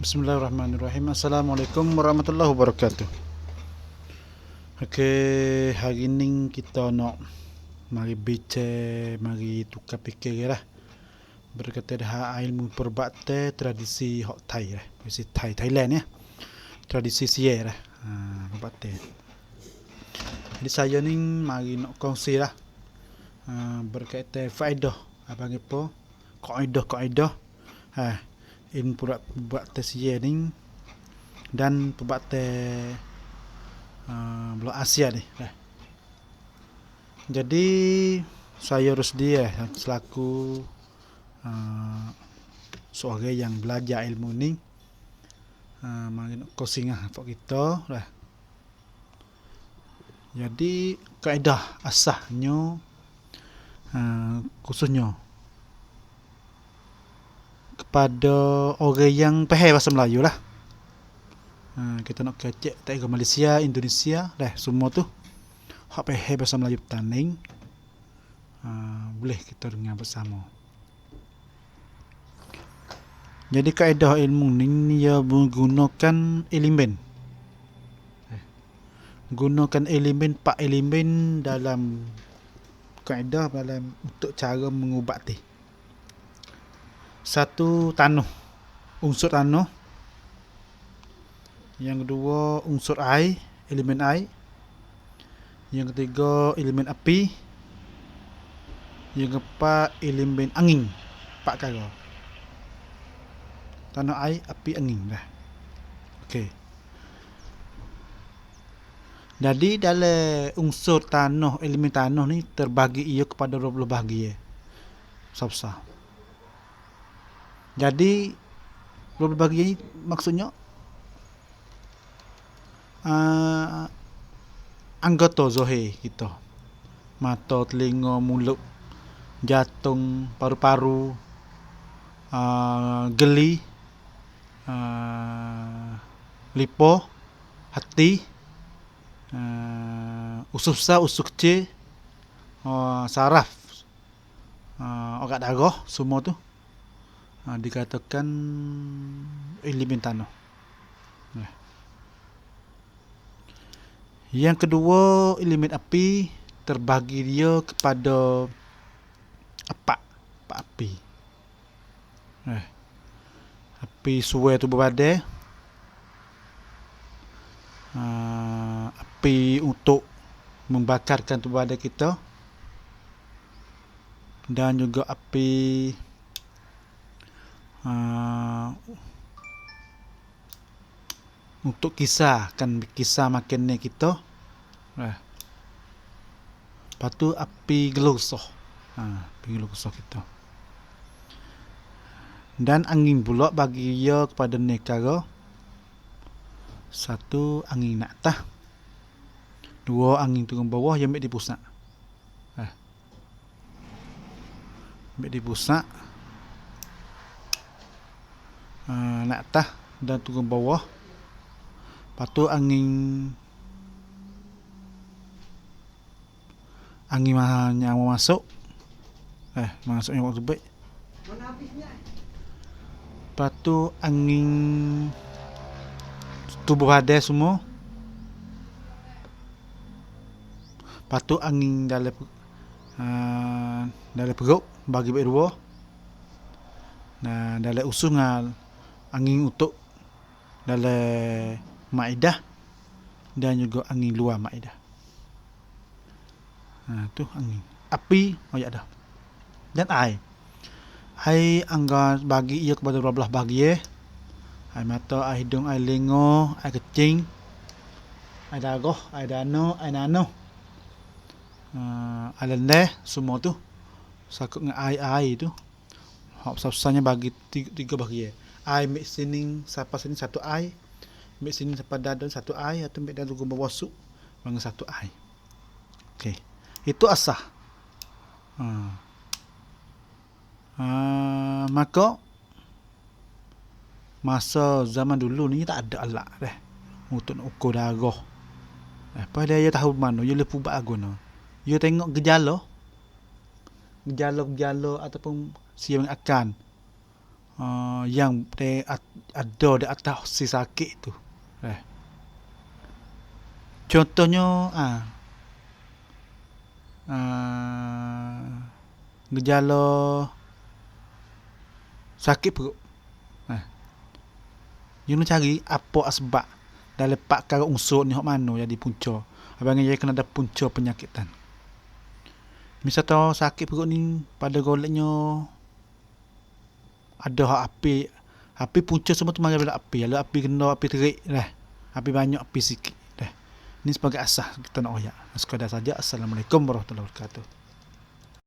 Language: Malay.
Bismillahirrahmanirrahim. Assalamualaikum warahmatullahi wabarakatuh. Okey, hari ni kita nak mari bincang, mari tukar fikir lah. Berkata dah ilmu perbakti tradisi hok Thai lah. Tradisi Thai Thailand ya. Tradisi sia lah. Ha, perbakti. Jadi saya ni mari nak kongsi lah. Ha, berkaitan faedah apa apa kaedah kaedah ha in perbakti sia ni dan perbakti uh, Blok Asia ni. Eh. Jadi saya Rusdi eh, selaku uh, seorang yang belajar ilmu ni uh, nak kongsi lah kita lah. Jadi kaedah asahnya uh, khususnya kepada orang yang faham bahasa Melayu lah. Ha, kita nak kecek tak ke Malaysia, Indonesia, dah semua tu. Hak faham bahasa Melayu petanding. Ha, boleh kita dengar bersama. Jadi kaedah ilmu ni ia menggunakan elemen. Eh, gunakan elemen pak elemen dalam kaedah dalam untuk cara mengubati satu tanah unsur tanah yang kedua unsur air elemen air. Yang ketiga elemen api. Yang keempat elemen angin. Empat kali tanah air api angin dah. Okey jadi dalam unsur tanah elemen tanah ni terbagi ia kepada 20 bahagian. Besar-besar jadi berbagi maksudnya uh, anggota zohir kita. Mata, telinga, mulut, jantung, paru-paru, uh, geli, uh, lipo, hati, uh, usus besar, usus kecil, uh, saraf, uh, orat darah, semua tu ha, dikatakan elemen tanah. Ya. Yang kedua, elemen api terbagi dia kepada empat, empat api. Eh. Api suai tu berbadai. Uh, api untuk membakarkan tubuh badan kita dan juga api uh, untuk kisah kan kisah makin ni kita. Eh. lepas tu api gelosoh. Ha, api gelosoh kita. Dan angin pula bagi ia kepada negara. Satu angin nak tah. Dua angin turun bawah yang ambil di pusat. Eh. ambil di pusat uh, nak atas dan turun bawah. Lepas tu angin angin yang mau masuk. Eh masuk yang waktu baik. Lepas tu angin tubuh ada semua. Lepas tu angin dalam uh, dalam perut bagi baik dua. Nah, dalam usungan angin untuk dalam maidah dan juga angin luar maidah. Ha tu angin. Api oh ya dah. Dan air. Air angga bagi ia kepada belah bagi. Air mata, air hidung, air lengo, air kecing, air darah, air dano, air nano. Uh, air lendeh, semua tu. Sakut dengan air-air tu. Hak susahnya bagi tiga, tiga bagi eh ai mek sini siapa sini satu ai. Mek sini siapa dada satu ai atau mek dada gumba wasuk bang satu ai. Okey. Itu asah. Ha. Ha, maka masa zaman dulu ni tak ada alat dah untuk nak ukur darah. Eh, dia tahu mana dia lepu buat guna dia tengok gejala. Gejala-gejala ataupun siang akan uh, yang de, ada di atas si sakit tu. Eh. Contohnya ah uh, gejala sakit perut. Eh. You nak cari apa sebab dan lepak kara unsur ni hok mano jadi punca. Abang dia kena ada punca penyakitan. Misal sakit perut ni pada goleknya ada hak api. Api punca semua tu bila api. Kalau api kena api terik dah. Api banyak api sikit dah. Ni sebagai asas kita nak royak. Sekadar saja. Assalamualaikum warahmatullahi wabarakatuh